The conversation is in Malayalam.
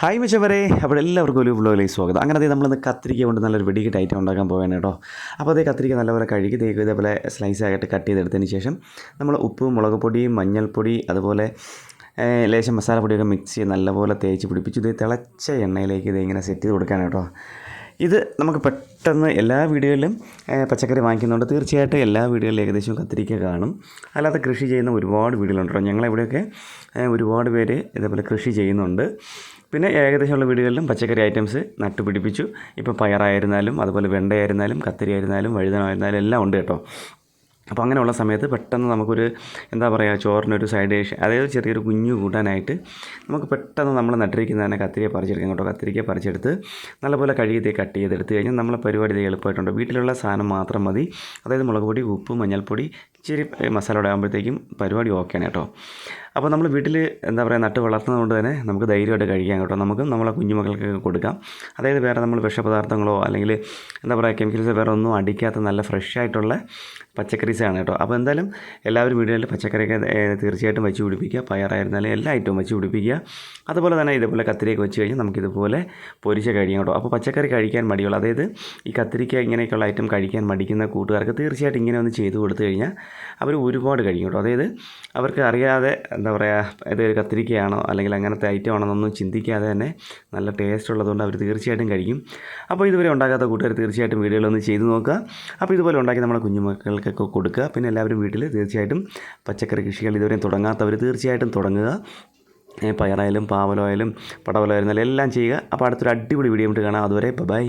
ഹായ് മിച്ചവരെ. അപ്പോൾ എല്ലാവർക്കും ഒരു വ്ലോഗിലേക്ക് സ്വാഗതം. അങ്ങനെ അതേ നമ്മളിന്ന് കത്തിരിക്ക കൊണ്ട് നല്ലൊരു വെടിക്കിട്ട് ഐറ്റം ഉണ്ടാക്കാൻ പോവാണ് കേട്ടോ. അപ്പോൾ അതേ കത്തിരിക്ക നല്ലപോലെ കഴുകി തേക്ക് ഇതേപോലെ സ്ലൈസ് ആയിട്ട് കട്ട് ചെയ്തെടുത്തതിന് ശേഷം നമ്മൾ ഉപ്പ് മുളക് പൊടി മഞ്ഞൾപ്പൊടി അതുപോലെ ലേശം മസാലപ്പൊടിയൊക്കെ മിക്സ് ചെയ്ത് നല്ലപോലെ തേച്ച് പിടിപ്പിച്ച് ഇത് തിളച്ച എണ്ണയിലേക്ക് ഇത് ഇങ്ങനെ സെറ്റ് ചെയ്ത് കൊടുക്കാൻ കേട്ടോ. ഇത് നമുക്ക് പെട്ടെന്ന് എല്ലാ വീടുകളിലും പച്ചക്കറി വാങ്ങിക്കുന്നുണ്ട് തീർച്ചയായിട്ടും എല്ലാ വീടുകളിലും ഏകദേശം കത്തിരിക്ക കാണും. അല്ലാതെ കൃഷി ചെയ്യുന്ന ഒരുപാട് വീടുകളുണ്ട് കേട്ടോ. ഞങ്ങളിവിടെയൊക്കെ ഒരുപാട് പേര് ഇതേപോലെ കൃഷി ചെയ്യുന്നുണ്ട്. പിന്നെ ഏകദേശമുള്ള വീടുകളിലും പച്ചക്കറി ഐറ്റംസ് നട്ടുപിടിപ്പിച്ചു. ഇപ്പോൾ പയറായിരുന്നാലും അതുപോലെ വെണ്ടയായിരുന്നാലും കത്തിരി ആയിരുന്നാലും വഴുതനായിരുന്നാലും എല്ലാം ഉണ്ട് കേട്ടോ. അപ്പോൾ അങ്ങനെയുള്ള സമയത്ത് പെട്ടെന്ന് നമുക്കൊരു എന്താ പറയുക ചോറിനൊരു സൈഡ് ഡിഷ് അതായത് ചെറിയൊരു കുഞ്ഞു കൂട്ടാനായിട്ട് നമുക്ക് പെട്ടെന്ന് നമ്മൾ നട്ടിരിക്കുന്ന തന്നെ കത്തിരിയെ പറിച്ചെടുക്കാം കേട്ടോ. കത്തിരിക്ക പറിച്ചെടുത്ത് നല്ലപോലെ കഴുകി കട്ട് ചെയ്തെടുത്ത് കഴിഞ്ഞാൽ നമ്മളെ പരിപാടി എളുപ്പമായിട്ടുണ്ട്. വീട്ടിലുള്ള സാധനം മാത്രം മതി. അതായത് മുളക് പൊടി ഉപ്പ് മഞ്ഞൾപ്പൊടി ഇച്ചിരി മസാല ഇടാകുമ്പോഴത്തേക്കും പരിപാടി ഓക്കെയാണ് കേട്ടോ. അപ്പോൾ നമ്മൾ വീട്ടിൽ എന്താ പറയുക നട്ട് വളർത്തുന്നതുകൊണ്ട് തന്നെ നമുക്ക് ധൈര്യമായിട്ട് കഴിക്കാം കേട്ടോ. നമുക്ക് നമ്മളെ കുഞ്ഞുമക്കൾക്കൊക്കെ കൊടുക്കാം. അതായത് വേറെ നമ്മൾ വിഷപദാർത്ഥങ്ങളോ അല്ലെങ്കിൽ എന്താ പറയുക കെമിക്കൽസ് വേറെ ഒന്നും അടിക്കാത്ത നല്ല ഫ്രഷ് ആയിട്ടുള്ള പച്ചക്കറീസാണ് കേട്ടോ. അപ്പോൾ എന്തായാലും എല്ലാവരും വീടുകളിൽ പച്ചക്കറിയൊക്കെ തീർച്ചയായിട്ടും വെച്ച് പിടിപ്പിക്കുക. പയറായിരുന്നാലും എല്ലാ ഐറ്റവും വെച്ച് പിടിപ്പിക്കുക. അതുപോലെ തന്നെ ഇതുപോലെ കത്തിരിയൊക്കെ വെച്ച് കഴിഞ്ഞാൽ നമുക്കിതുപോലെ പൊരിച്ച് കഴിക്കാം കേട്ടോ. അപ്പോൾ പച്ചക്കറി കഴിക്കാൻ മടിയുള്ളൂ അതായത് ഈ കത്തിരിക്ക ഇങ്ങനെയൊക്കെയുള്ള ഐറ്റം കഴിക്കാൻ മടിക്കുന്ന കൂട്ടുകാർക്ക് തീർച്ചയായിട്ടും ഇങ്ങനെ ഒന്ന് ചെയ്തു കൊടുത്തു കഴിഞ്ഞാൽ അവർ ഒരുപാട് കഴിക്കും കേട്ടോ. അതായത് അവർക്ക് അറിയാതെ എന്താ പറയുക ഇത് കത്തിരിക്കയാണോ അല്ലെങ്കിൽ അങ്ങനത്തെ ഐറ്റം ആണെന്നൊന്നും ചിന്തിക്കാതെ തന്നെ നല്ല ടേസ്റ്റ് ഉള്ളതുകൊണ്ട് അവർ തീർച്ചയായിട്ടും കഴിക്കും. അപ്പോൾ ഇതുവരെ ഉണ്ടാക്കാത്ത കൂട്ടുകാർ തീർച്ചയായിട്ടും വീടുകളിലൊന്ന് ചെയ്ത് നോക്കുക. അപ്പോൾ ഇതുപോലെ ഉണ്ടാക്കി നമ്മുടെ കുഞ്ഞുമക്കൾക്കൊക്കെ കൊടുക്കുക. പിന്നെ എല്ലാവരും വീട്ടിൽ തീർച്ചയായിട്ടും പച്ചക്കറി കൃഷികൾ ഇതുവരെയും തുടങ്ങാത്തവർ തീർച്ചയായിട്ടും തുടങ്ങുക. പയറായാലും പാവലായാലും പടവലായിരുന്നാലും എല്ലാം ചെയ്യുക. അപ്പോൾ അടുത്തൊരു അടിപൊളി വീഡിയോ ആയിട്ട് കാണാം. അതുവരെ ബൈ